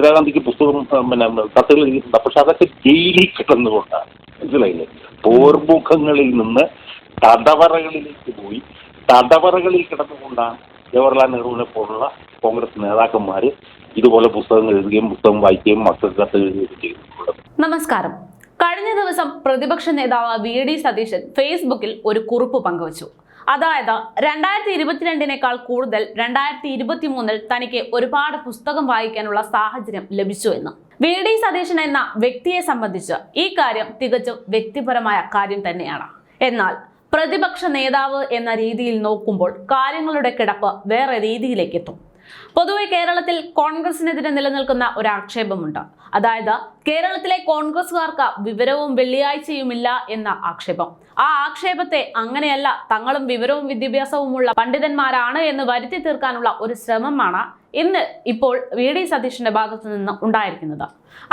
ഇന്ദിരാഗാന്ധിക്ക് പുസ്തകം പിന്നെ കത്തുകൾ എഴുതിയിട്ടുണ്ട്. പക്ഷെ അതൊക്കെ ജയിലിൽ കിടന്നുകൊണ്ടാണ്. മനസ്സിലായില്ലേ? പോർമുഖങ്ങളിൽ നിന്ന് തടവറകളിലേക്ക് പോയി. തടവറകളിൽ കിടന്നുകൊണ്ടാണ് ജവഹർലാൽ നെഹ്റുവിനെ പോലുള്ള കോൺഗ്രസ് നേതാക്കന്മാർ ഇതുപോലെ പുസ്തകങ്ങൾ എഴുതുകയും പുസ്തകം വായിക്കുകയും മക്കൾക്ക് കത്ത് എഴുതുകയും ചെയ്തിട്ടുള്ളത്. നമസ്കാരം. കഴിഞ്ഞ ദിവസം പ്രതിപക്ഷ നേതാവ് വി ഡി സതീശൻ ഫേസ്ബുക്കിൽ ഒരു കുറിപ്പ് പങ്കുവച്ചു. അതായത് രണ്ടായിരത്തി ഇരുപത്തിരണ്ടിനേക്കാൾ കൂടുതൽ രണ്ടായിരത്തി ഇരുപത്തി മൂന്നിൽ തനിക്ക് ഒരുപാട് പുസ്തകം വായിക്കാനുള്ള സാഹചര്യം ലഭിച്ചു എന്ന്. വി. ഡി. സതീശൻ എന്ന വ്യക്തിയെ സംബന്ധിച്ച് ഈ കാര്യം തികച്ചും വ്യക്തിപരമായ കാര്യം തന്നെയാണ്. എന്നാൽ പ്രതിപക്ഷ നേതാവ് എന്ന രീതിയിൽ നോക്കുമ്പോൾ കാര്യങ്ങളുടെ കിടപ്പ് വേറെ രീതിയിലേക്ക് എത്തും പൊതുവെ കേരളത്തിൽ കോൺഗ്രസിനെതിരെ നിലനിൽക്കുന്ന ഒരു ആക്ഷേപമുണ്ട് അതായത് കേരളത്തിലെ കോൺഗ്രസുകാർക്ക് വിവരവും വെള്ളിയാഴ്ചയുമില്ല എന്ന ആക്ഷേപം. ആ ആക്ഷേപത്തെ അങ്ങനെയല്ല തങ്ങളും വിവരവും വിദ്യാഭ്യാസവുമുള്ള പണ്ഡിതന്മാരാണ് എന്ന് വരുത്തി തീർക്കാനുള്ള ഒരു ശ്രമമാണ് ഇന്ന് ഇപ്പോൾ വി ഡി സതീഷിന്റെ ഭാഗത്തു നിന്ന് ഉണ്ടായിരിക്കുന്നത്.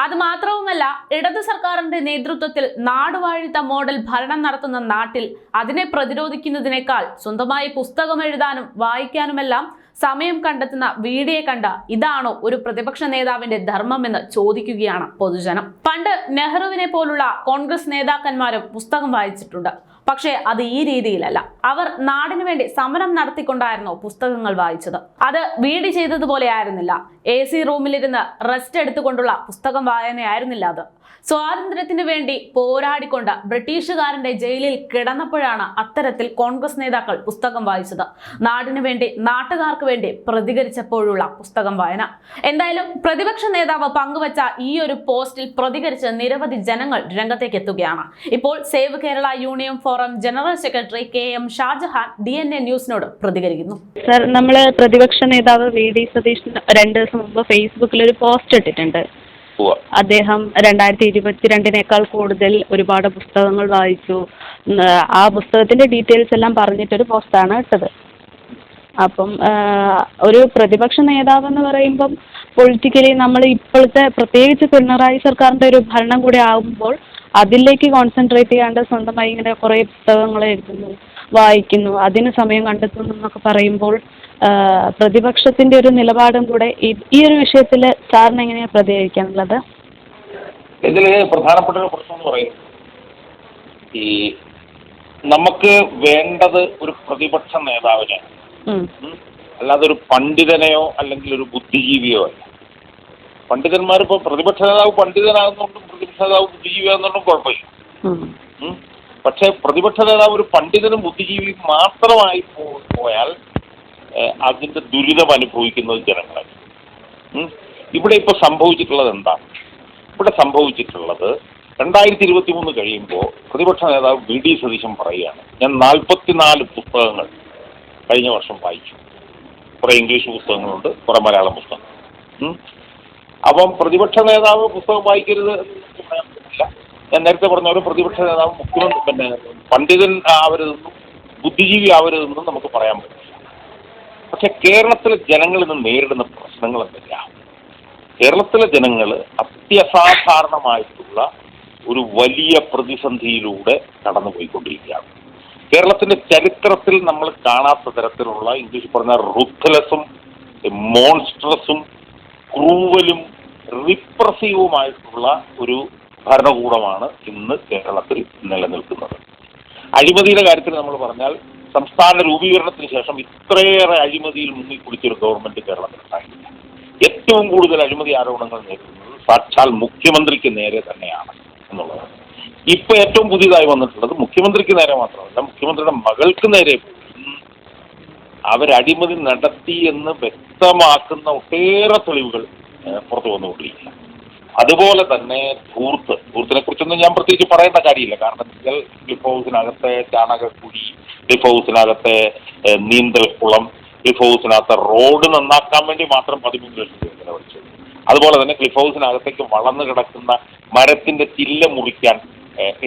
അത് മാത്രവുമല്ല ഇടത് സർക്കാരിന്റെ നേതൃത്വത്തിൽ നാടുവാഴിത്ത മോഡൽ ഭരണം നടത്തുന്ന നാട്ടിൽ അതിനെ പ്രതിരോധിക്കുന്നതിനേക്കാൾ സ്വന്തമായി പുസ്തകം എഴുതാനും വായിക്കാനുമെല്ലാം സമയം കണ്ടെത്തുന്ന വീഡിയോ കണ്ട ഇതാണോ ഒരു പ്രതിപക്ഷ നേതാവിന്റെ ധർമ്മമെന്ന് ചോദിക്കുകയാണ് പൊതുജനം. പണ്ട് നെഹ്റുവിനെ പോലുള്ള കോൺഗ്രസ് നേതാക്കന്മാരും പുസ്തകം വായിച്ചിട്ടുണ്ട്. പക്ഷേ അത് ഈ രീതിയിലല്ല. അവർ നാടിനു വേണ്ടി സമരം നടത്തിക്കൊണ്ടായിരുന്നു പുസ്തകങ്ങൾ വായിച്ചത്. അത് വീട് ചെയ്തതുപോലെ ആയിരുന്നില്ല. എ സി റൂമിലിരുന്ന് റെസ്റ്റ് എടുത്തുകൊണ്ടുള്ള പുസ്തകം വായനയായിരുന്നില്ല അത്. സ്വാതന്ത്ര്യത്തിന് വേണ്ടി പോരാടിക്കൊണ്ട് ബ്രിട്ടീഷുകാരന്റെ ജയിലിൽ കിടന്നപ്പോഴാണ് അത്തരത്തിൽ കോൺഗ്രസ് നേതാക്കൾ പുസ്തകം വായിച്ചത്. നാടിനു വേണ്ടി നാട്ടുകാർക്ക് വേണ്ടി പ്രതികരിച്ചപ്പോഴുള്ള പുസ്തകം വായന. എന്തായാലും പ്രതിപക്ഷ നേതാവ് പങ്കുവച്ച ഈ ഒരു പോസ്റ്റിൽ പ്രതികരിച്ച് നിരവധി ജനങ്ങൾ രംഗത്തേക്ക് എത്തുകയാണ്. ഇപ്പോൾ save Kerala union forum general secretary K M Shajahan D N A ന്യൂസിനോട് പ്രതികരിക്കുന്നു. സർ നമ്മൾ പ്രതിപക്ഷ നേതാവ് വി ഡി സതീഷ് രണ്ട് ദിവസം മുമ്പ് ഫേസ്ബുക്കിൽ ഒരു പോസ്റ്റ് ഇട്ടിട്ടുണ്ട്. അദ്ദേഹം രണ്ടായിരത്തി ഇരുപത്തിരണ്ടിനേക്കാൾ കൂടുതൽ ഒരുപാട് പുസ്തകങ്ങൾ വായിച്ചു. ആ പുസ്തകത്തിന്റെ ഡീറ്റെയിൽസ് എല്ലാം പറഞ്ഞിട്ടൊരു പോസ്റ്റാണ് ഇട്ടത്. അപ്പം ഒരു പ്രതിപക്ഷ നേതാവ് എന്ന് പറയുമ്പം പൊളിറ്റിക്കലി നമ്മൾ ഇപ്പോഴത്തെ പ്രത്യേകിച്ച് പിണറായി സർക്കാരിന്റെ ഒരു ഭരണം കൂടി ആകുമ്പോൾ അതിലേക്ക് കോൺസെൻട്രേറ്റ് ചെയ്യാണ്ട് സ്വന്തമായി ഇങ്ങനെ കുറേ പുസ്തകങ്ങൾ എഴുതുന്നു വായിക്കുന്നു. അതിന് സമയം കണ്ടെത്തുന്നു എന്നൊക്കെ പറയുമ്പോൾ പ്രതിപക്ഷത്തിന്റെ ഒരു നിലപാടും കൂടെ ഈ ഒരു വിഷയത്തിൽ സാറിന് എങ്ങനെയാണ് പ്രതികരിക്കാനുള്ളത്? ഇതിൽ പ്രധാനപ്പെട്ട ഒരു പ്രശ്നം എന്ന് പറയുന്നത് ഈ നമുക്ക് വേണ്ടത് ഒരു പ്രതിപക്ഷ നേതാവിനെ അല്ലാതെ ഒരു പണ്ഡിതനെയോ അല്ലെങ്കിൽ ഒരു ബുദ്ധിജീവിയോ അല്ല. പണ്ഡിതന്മാർ ഇപ്പോൾ പ്രതിപക്ഷ നേതാവ് പണ്ഡിതനാകുന്നതുകൊണ്ടും പ്രതിപക്ഷ നേതാവ് ബുദ്ധിജീവിയാകുന്നതുകൊണ്ടും കുഴപ്പമില്ല. പക്ഷേ പ്രതിപക്ഷ നേതാവ് ഒരു പണ്ഡിതനും ബുദ്ധിജീവിയും മാത്രമായി പോയാൽ അതിന്റെ ദുരിതം അനുഭവിക്കുന്നത് ജനങ്ങളാണ്. ഇവിടെ ഇപ്പോൾ സംഭവിച്ചിട്ടുള്ളത് എന്താണ് ഇവിടെ സംഭവിച്ചിട്ടുള്ളത് രണ്ടായിരത്തി ഇരുപത്തി മൂന്ന് കഴിയുമ്പോൾ പ്രതിപക്ഷ നേതാവ് വി ഡി സതീശൻ പറയുകയാണ് ഞാൻ നാൽപ്പത്തിനാല് പുസ്തകങ്ങൾ കഴിഞ്ഞ വർഷം വായിച്ചു. കുറേ ഇംഗ്ലീഷ് പുസ്തകങ്ങളുണ്ട് കുറേ മലയാളം പുസ്തകങ്ങൾ. അപ്പം പ്രതിപക്ഷ നേതാവ് പുസ്തകം വായിക്കരുത് ഞാൻ നേരത്തെ പറഞ്ഞ പോലെ പ്രതിപക്ഷ നേതാവ് മുഖ്യമന്ത്രി പിന്നെ പണ്ഡിതൻ ആവരുതെന്നും ബുദ്ധിജീവി ആവരുതെന്നും നമുക്ക് പറയാൻ പറ്റില്ല. പക്ഷെ കേരളത്തിലെ ജനങ്ങൾ ഇന്ന് നേരിടുന്ന പ്രശ്നങ്ങൾ എന്തൊക്കെയാണ് കേരളത്തിലെ ജനങ്ങൾ അത്യസാധാരണമായിട്ടുള്ള ഒരു വലിയ പ്രതിസന്ധിയിലൂടെ കടന്നുപോയിക്കൊണ്ടിരിക്കുകയാണ്. കേരളത്തിന്റെ ചരിത്രത്തിൽ നമ്മൾ കാണാത്ത തരത്തിലുള്ള ഇംഗ്ലീഷ് പറഞ്ഞ റുത്ത്ലെസ്സും മോൺസ്ട്രസും ക്രൂവലും റിപ്രസീവുമായിട്ടുള്ള ഒരു ഭരണകൂടമാണ് ഇന്ന് കേരളത്തിൽ നിലനിൽക്കുന്നത്. അഴിമതിയുടെ കാര്യത്തിൽ നമ്മൾ പറഞ്ഞാൽ സംസ്ഥാന രൂപീകരണത്തിന് ശേഷം ഇത്രയേറെ അഴിമതിയിൽ മുങ്ങിക്കുടിച്ചൊരു ഗവൺമെന്റ് കേരളത്തിൽ ഉണ്ടായിട്ടില്ല. ഏറ്റവും കൂടുതൽ അഴിമതി ആരോപണങ്ങൾ നേരിടുന്നത് സാക്ഷാൽ മുഖ്യമന്ത്രിക്ക് നേരെ തന്നെയാണ് എന്നുള്ളതാണ് ഇപ്പൊ ഏറ്റവും പുതിയതായി വന്നിട്ടുള്ളത് മുഖ്യമന്ത്രിക്ക് നേരെ മാത്രമല്ല മുഖ്യമന്ത്രിയുടെ മകൾക്ക് നേരെ അവരടിമതി നടത്തി എന്ന് വ്യക്തമാക്കുന്ന ഒട്ടേറെ തെളിവുകൾ പുറത്തു വന്നുകൊണ്ടിരിക്കുക അതുപോലെ തന്നെ ധൂർത്ത് ധൂർത്തിനെ കുറിച്ചൊന്നും ഞാൻ പ്രത്യേകിച്ച് പറയേണ്ട കാര്യമില്ല. കാരണം വെച്ചാൽ ഹൗസിനകത്തെ ചാണകക്കുഴി ക്ലിഫ് ഹൗസിനകത്തെ നീന്തൽ കുളം ക്ലിഫ് ഹൗസിനകത്തെ റോഡ് നന്നാക്കാൻ വേണ്ടി മാത്രം പതിമൂന്ന് ലക്ഷം രൂപ ചെലവഴിച്ചു. അതുപോലെ തന്നെ ക്ലിഫ് ഹൗസിനകത്തേക്ക് വളർന്നു കിടക്കുന്ന മരത്തിന്റെ ചില്ല മുറിക്കാൻ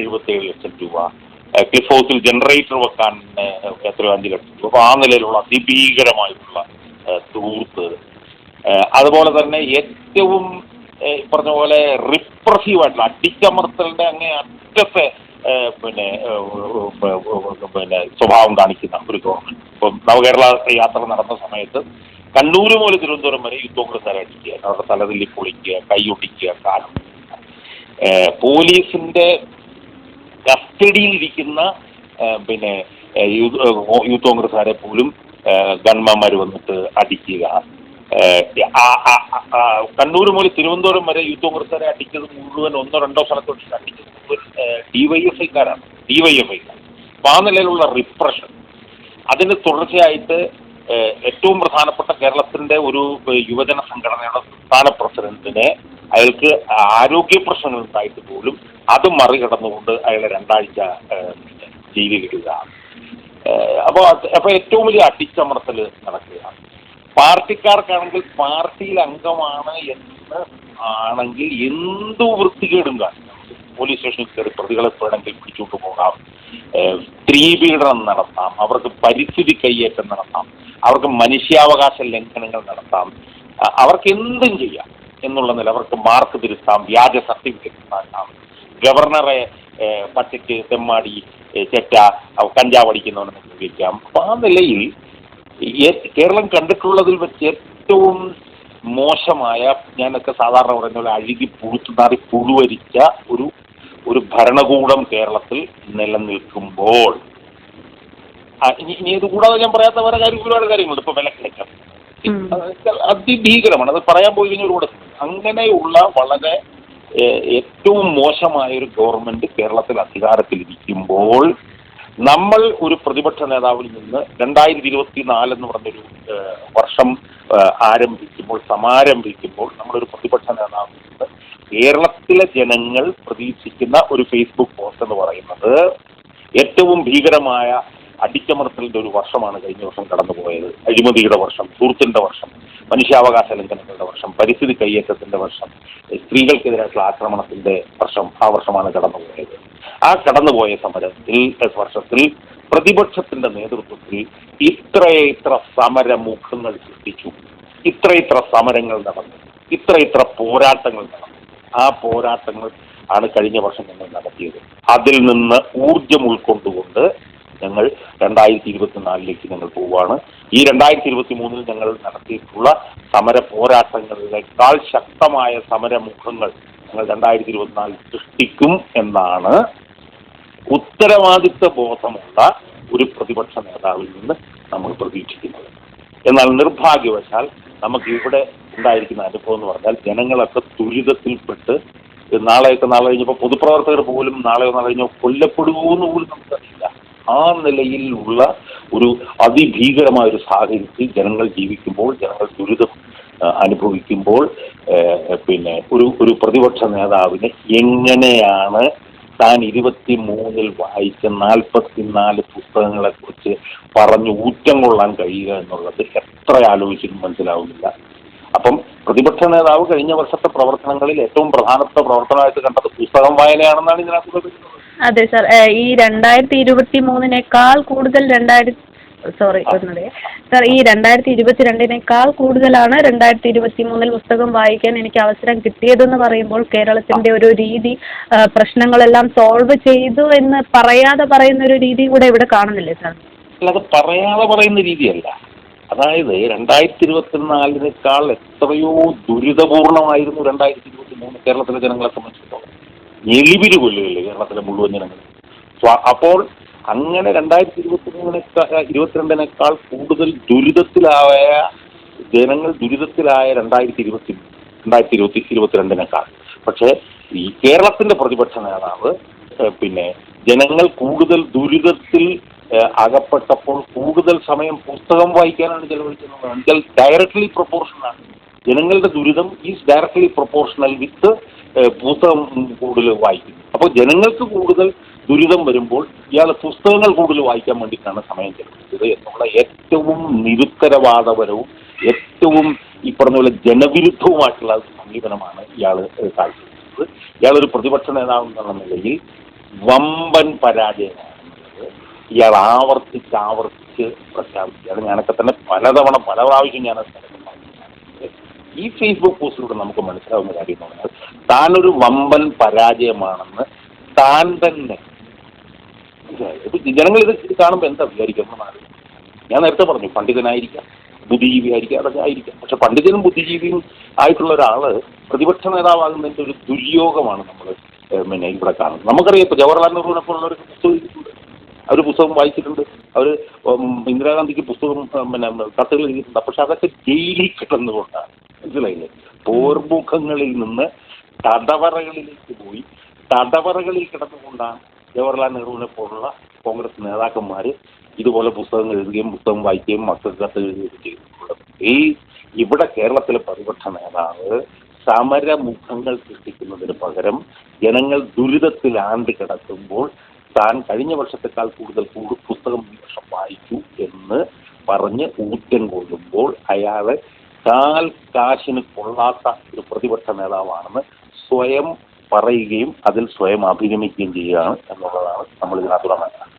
എഴുപത്തേഴ് ലക്ഷം രൂപ. ക്ലിഫ് ഹൗസിൽ ജനറേറ്റർ വെക്കാൻ എത്രയോ അഞ്ച് ലക്ഷം രൂപ. അപ്പോൾ ആ നിലയിലുള്ള അതിഭീകരമായിട്ടുള്ള തൂർത്ത് അതുപോലെ തന്നെ ഏറ്റവും പറഞ്ഞ പോലെ റിപ്രസീവായിട്ടുള്ള അടിച്ചമർത്തലിന്റെ അങ്ങേ അറ്റത്തെ പിന്നെ പിന്നെ സ്വഭാവം കാണിക്കുന്ന ഒരു ഗവൺമെന്റ്. ഇപ്പം നവകേരള യാത്ര നടന്ന സമയത്ത് കണ്ണൂർ മുതൽ തിരുവനന്തപുരം വരെ യുദ്ധ കോൺഗ്രസ്സുകാരെ അടിക്കുക അവരുടെ തലതില്ലി പൊളിക്കുക കൈയൊടിക്കുക കാലം പോലീസിന്റെ കസ്റ്റഡിയിലിരിക്കുന്ന പിന്നെ യൂത്ത് കോൺഗ്രസ്സുകാരെ പോലും ഗൺമാന്മാർ വന്നിട്ട് അടിക്കുക. കണ്ണൂർ മുതൽ തിരുവനന്തപുരം വരെ യൂത്ത് കോൺഗ്രസ്സുകാരെ അടിച്ചത് മുഴുവൻ ഒന്നോ രണ്ടോ സ്ഥലത്തോട്ട് വെച്ചിട്ട് ഡിവൈഎഫ്ഐക്കാരാണ് ഡിവൈഎഫ്ഐക്കാർ അപ്പോൾ ആ നിലയിലുള്ള റിപ്രഷൻ അതിന് തുടർച്ചയായിട്ട് ഏറ്റവും പ്രധാനപ്പെട്ട കേരളത്തിന്റെ ഒരു യുവജന സംഘടനയുടെ സംസ്ഥാന പ്രസിഡന്റിനെ അയാൾക്ക് ആരോഗ്യ പ്രശ്നങ്ങൾ ഉണ്ടായിട്ട് പോലും അത് മറികടന്നുകൊണ്ട് അയാളെ രണ്ടാഴ്ച ജയിലിലിടുക അപ്പോൾ അപ്പോൾ ഏറ്റവും വലിയ അടിച്ചമർത്തൽ നടക്കുകയാണ്. പാർട്ടിക്കാർക്കാണെങ്കിൽ പാർട്ടിയിൽ അംഗമാണ് എന്ന് ആണെങ്കിൽ എന്തു വൃത്തികേടും കാണിക്കാം പോലീസ് സ്റ്റേഷനിൽ കയറി പ്രതികളെ വേണമെങ്കിൽ പിടിച്ചോട്ട് പോകാം. സ്ത്രീ പീഡനം നടത്താം. അവർക്ക് പരിസ്ഥിതി കയ്യേറ്റം നടത്താം. അവർക്ക് മനുഷ്യാവകാശ ലംഘനങ്ങൾ നടത്താം. അവർക്ക് എന്തും ചെയ്യാം എന്നുള്ള നില അവർക്ക് മാർക്ക് തിരുത്താം വ്യാജ സർട്ടിഫിക്കറ്റ് ഉണ്ടാക്കാം. ഗവർണറെ പട്ടിക്ക് തെമ്മാടി ചെറ്റ കഞ്ചാവ് അടിക്കുന്നവനെ ഉപയോഗിക്കാം. അപ്പൊ ആ നിലയിൽ കേരളം കണ്ടിട്ടുള്ളതിൽ വെച്ച് ഏറ്റവും മോശമായ ഞാനൊക്കെ സാധാരണ പറയുന്ന അഴുകി പുഴുത്തുനാറി പുഴുവരിച്ച ഒരു ഒരു ഭരണകൂടം കേരളത്തിൽ നിലനിൽക്കുമ്പോൾ. ഇനി ഇനി ഇത് കൂടാതെ ഞാൻ പറയാത്ത വേറെ കാര്യം ഒരുപാട് കാര്യങ്ങളുണ്ട് ഇപ്പൊ വിലക്കയറ്റം അതിഭീകരമാണ്. അത് പറയാൻ പോയി കഴിഞ്ഞാൽ ഒരുപാട് അങ്ങനെയുള്ള വളരെ ഏറ്റവും മോശമായ ഒരു ഗവൺമെന്റ് കേരളത്തിൽ അധികാരത്തിൽ അധികാരത്തിലിരിക്കുമ്പോൾ നമ്മൾ ഒരു പ്രതിപക്ഷ നേതാവിൽ നിന്ന് രണ്ടായിരത്തി ഇരുപത്തി നാല് എന്ന് പറഞ്ഞൊരു വർഷം ആരംഭിക്കുമ്പോൾ സമാരംഭിക്കുമ്പോൾ നമ്മളൊരു പ്രതിപക്ഷ നേതാവിൽ നിന്ന് കേരളത്തിലെ ജനങ്ങൾ പ്രതീക്ഷിക്കുന്ന ഒരു ഫേസ്ബുക്ക് പോസ്റ്റ് എന്ന് പറയുന്നത് ഏറ്റവും ഭീകരമായ അടിച്ചമർത്തലിന്റെ ഒരു വർഷമാണ് കഴിഞ്ഞ വർഷം കടന്നുപോയത്. അഴിമതിയുടെ വർഷം സുഹൃത്തിന്റെ വർഷം മനുഷ്യാവകാശ ലംഘനങ്ങളുടെ വർഷം പരിസ്ഥിതി കയ്യേറ്റത്തിന്റെ വർഷം സ്ത്രീകൾക്കെതിരായിട്ടുള്ള ആക്രമണത്തിന്റെ വർഷം ആ വർഷമാണ് കടന്നുപോയത്. ആ കടന്നുപോയ സമരത്തിൽ വർഷത്തിൽ പ്രതിപക്ഷത്തിന്റെ നേതൃത്വത്തിൽ ഇത്രയിത്ര സമരമുഖങ്ങൾ സൃഷ്ടിച്ചു. ഇത്രയിത്ര സമരങ്ങൾ നടന്നു. ഇത്രയിത്ര പോരാട്ടങ്ങൾ നടന്നു. ആ പോരാട്ടങ്ങൾ ആണ് കഴിഞ്ഞ വർഷം ഞങ്ങൾ നടത്തിയത്. അതിൽ നിന്ന് ഊർജം ഉൾക്കൊണ്ടുകൊണ്ട് ഞങ്ങൾ രണ്ടായിരത്തി ഇരുപത്തിനാലിലേക്ക് ഞങ്ങൾ പോവുകയാണ് ഈ രണ്ടായിരത്തി ഇരുപത്തി മൂന്നിൽ ഞങ്ങൾ നടത്തിയിട്ടുള്ള സമര പോരാട്ടങ്ങളിലേക്കാൾ ശക്തമായ സമരമുഖങ്ങൾ ഞങ്ങൾ രണ്ടായിരത്തി ഇരുപത്തിനാലിൽ സൃഷ്ടിക്കും എന്നാണ് ഉത്തരവാദിത്വ ബോധമുള്ള ഒരു പ്രതിപക്ഷ നേതാവിൽ നിന്ന് നമ്മൾ പ്രതീക്ഷിക്കുന്നത്. എന്നാൽ നിർഭാഗ്യവശാൽ നമുക്ക് ഇവിടെ ഉണ്ടായിരിക്കുന്ന അനുഭവം എന്ന് പറഞ്ഞാൽ ജനങ്ങളൊക്കെ ദുരിതത്തിൽപ്പെട്ട് നാളെയൊക്കെ നാളെ കഴിഞ്ഞപ്പോൾ പൊതുപ്രവർത്തകർ പോലും നാളെയോ നാളെ കഴിഞ്ഞോ കൊല്ലപ്പെടുമോ എന്ന് പോലും നമുക്കറിയില്ല. ആ നിലയിലുള്ള ഒരു അതിഭീകരമായ ഒരു സാഹചര്യത്തിൽ ജനങ്ങൾ ജീവിക്കുമ്പോൾ ജനങ്ങൾ ദുരിതം അനുഭവിക്കുമ്പോൾ പിന്നെ ഒരു ഒരു പ്രതിപക്ഷ നേതാവിന് എങ്ങനെയാണ് താൻ ഇരുപത്തി മൂന്നിൽ വായിച്ച നാൽപ്പത്തിനാല് പുസ്തകങ്ങളെ കുറിച്ച് പറഞ്ഞു ഊറ്റം കൊള്ളാൻ കഴിയുക എന്നുള്ളത് എത്ര ആലോചിച്ചിട്ടും മനസ്സിലാവുന്നില്ല. അപ്പം പ്രതിപക്ഷ നേതാവ് കഴിഞ്ഞ വർഷത്തെ പ്രവർത്തനങ്ങളിൽ ഏറ്റവും പ്രധാനപ്പെട്ട പ്രവർത്തനമായിട്ട് കണ്ടത് പുസ്തകം വായനയാണെന്നാണ് ഇതിനകത്ത് അതെ സാർ ഈ രണ്ടായിരത്തി ഇരുപത്തി മൂന്നിനേക്കാൾ കൂടുതൽ രണ്ടായിരത്തി സോറി ഒന്നുകൂടെ സാർ ഈ രണ്ടായിരത്തി ഇരുപത്തിരണ്ടിനേക്കാൾ കൂടുതലാണ് രണ്ടായിരത്തി ഇരുപത്തി മൂന്നിൽ പുസ്തകം വായിക്കാൻ എനിക്ക് അവസരം കിട്ടിയതെന്ന് പറയുമ്പോൾ കേരളത്തിന്റെ ഒരു രീതി പ്രശ്നങ്ങളെല്ലാം സോൾവ് ചെയ്തു എന്ന് പറയാതെ പറയുന്ന ഒരു രീതി കൂടെ ഇവിടെ കാണുന്നില്ലേ സാർ അത് പറയാതെ പറയുന്ന രീതിയല്ല. അതായത് രണ്ടായിരത്തി ഇരുപത്തിനാലിനേക്കാൾ എത്രയോ ദുരിതപൂർണമായിരുന്നു രണ്ടായിരത്തി ഇരുപത്തി മൂന്ന് കേരളത്തിലെ ജനങ്ങളെ സംബന്ധിച്ചിടത്തോളം. എലിപിരി കൊല്ലുകയല്ലേ കേരളത്തിലെ മുഴുവൻ ജനങ്ങൾ അപ്പോൾ അങ്ങനെ രണ്ടായിരത്തി ഇരുപത്തി മൂന്നിനേക്കാൾ ഇരുപത്തിരണ്ടിനേക്കാൾ കൂടുതൽ ദുരിതത്തിലായ ജനങ്ങൾ ദുരിതത്തിലായ രണ്ടായിരത്തി ഇരുപത്തി രണ്ടായിരത്തി ഇരുപത്തി ഇരുപത്തിരണ്ടിനേക്കാൾ. പക്ഷേ ഈ കേരളത്തിന്റെ പ്രതിപക്ഷ നേതാവ് പിന്നെ ജനങ്ങൾ കൂടുതൽ ദുരിതത്തിൽ അകപ്പെട്ടപ്പോൾ കൂടുതൽ സമയം പുസ്തകം വായിക്കാനാണ് ചെലവഴിക്കുന്നത് ഡയറക്ട്ലി പ്രൊപ്പോർഷനാണ് ജനങ്ങളുടെ ദുരിതം ഈസ് ഡയറക്ട്ലി പ്രൊപ്പോർഷണൽ വിത്ത് പുസ്തകം കൂടുതൽ വായിക്കുന്നു. അപ്പോൾ ജനങ്ങൾക്ക് കൂടുതൽ ദുരിതം വരുമ്പോൾ ഇയാൾ പുസ്തകങ്ങൾ കൂടുതൽ വായിക്കാൻ വേണ്ടിയിട്ടാണ് സമയം ചെലവഴിച്ചത് എന്നുള്ള ഏറ്റവും നിരുത്തരവാദപരവും ഏറ്റവും ഈ പറഞ്ഞ പോലെ ജനവിരുദ്ധവുമായിട്ടുള്ള സമീപനമാണ് ഇയാൾ കാഴ്ചവെച്ചത്. ഇയാളൊരു പ്രതിപക്ഷ നേതാവ് എന്നുള്ള നിലയിൽ വമ്പൻ പരാജയമാണ് ഇയാൾ ആവർത്തിച്ച് ആവർത്തിച്ച് പ്രഖ്യാപിക്കുകയാണ് ഞാനൊക്കെ തന്നെ പലതവണ പല പ്രാവശ്യം ഞാൻ ഈ ഫേസ്ബുക്ക് പോസ്റ്റിലൂടെ നമുക്ക് മനസ്സിലാവുന്ന കാര്യം എന്ന് പറഞ്ഞാൽ താനൊരു വമ്പൻ പരാജയമാണെന്ന് താൻ തന്നെ മനസ്സിലായോ. ജനങ്ങൾ ഇത് കാണുമ്പോൾ എന്താ വിചാരിക്കുന്നത് ഞാൻ നേരത്തെ പറഞ്ഞു പണ്ഡിതനായിരിക്കാം ബുദ്ധിജീവി ആയിരിക്കാം അതൊക്കെ ആയിരിക്കാം. പക്ഷെ പണ്ഡിതനും ബുദ്ധിജീവിയും ആയിട്ടുള്ള ഒരാൾ പ്രതിപക്ഷ നേതാവാകുന്നതിന്റെ ഒരു ദുര്യോഗമാണ് നമ്മൾ പിന്നെ ഇവിടെ കാണുന്നത്. നമുക്കറിയാം ഇപ്പൊ ജവഹർലാൽ നെഹ്റുവിനെ പോലുള്ളവർ പുസ്തകം എഴുതിയിട്ടുണ്ട് അവർ പുസ്തകം വായിച്ചിട്ടുണ്ട്. അവർ ഇന്ദിരാഗാന്ധിക്ക് പുസ്തകം പിന്നെ കത്തുകൾ എഴുതിയിട്ടുണ്ട്. പക്ഷെ അതൊക്കെ ജയിലിൽ കിടന്നുകൊണ്ടാണ്. മനസ്സിലായില്ലേ? പോർമുഖങ്ങളിൽ നിന്ന് തടവറകളിലേക്ക് പോയി. തടവറകളിൽ കിടന്നുകൊണ്ടാണ് ജവഹർലാൽ നെഹ്റുവിനെ പോലുള്ള കോൺഗ്രസ് നേതാക്കന്മാർ ഇതുപോലെ പുസ്തകങ്ങൾ എഴുതുകയും പുസ്തകം വായിക്കുകയും മക്കൾക്ക് കത്ത് എഴുതുകയും ചെയ്തിട്ടുള്ളത് ഈ ഇവിടെ കേരളത്തിലെ പ്രതിപക്ഷ നേതാവ് സമരമുഖങ്ങൾ സൃഷ്ടിക്കുന്നതിന് പകരം ജനങ്ങൾ ദുരിതത്തിൽ ആണ്ട് കിടക്കുമ്പോൾ താൻ കഴിഞ്ഞ വർഷത്തെക്കാൾ കൂടുതൽ കൂടുതൽ പുസ്തകം ഈ വർഷം വായിച്ചു എന്ന് പറഞ്ഞ് ഊറ്റം കൊള്ളുമ്പോൾ അയാളെ കാൽ കാശിന് കൊള്ളാത്ത ഒരു പ്രതിപക്ഷ നേതാവാണെന്ന് സ്വയം പറയുകയും അതിൽ സ്വയം അഭിരമിക്കുകയും ചെയ്യുകയാണ് എന്നുള്ളതാണ് നമ്മൾ ഇതിനകത്ത് മനസ്സിലാക്കുന്നത്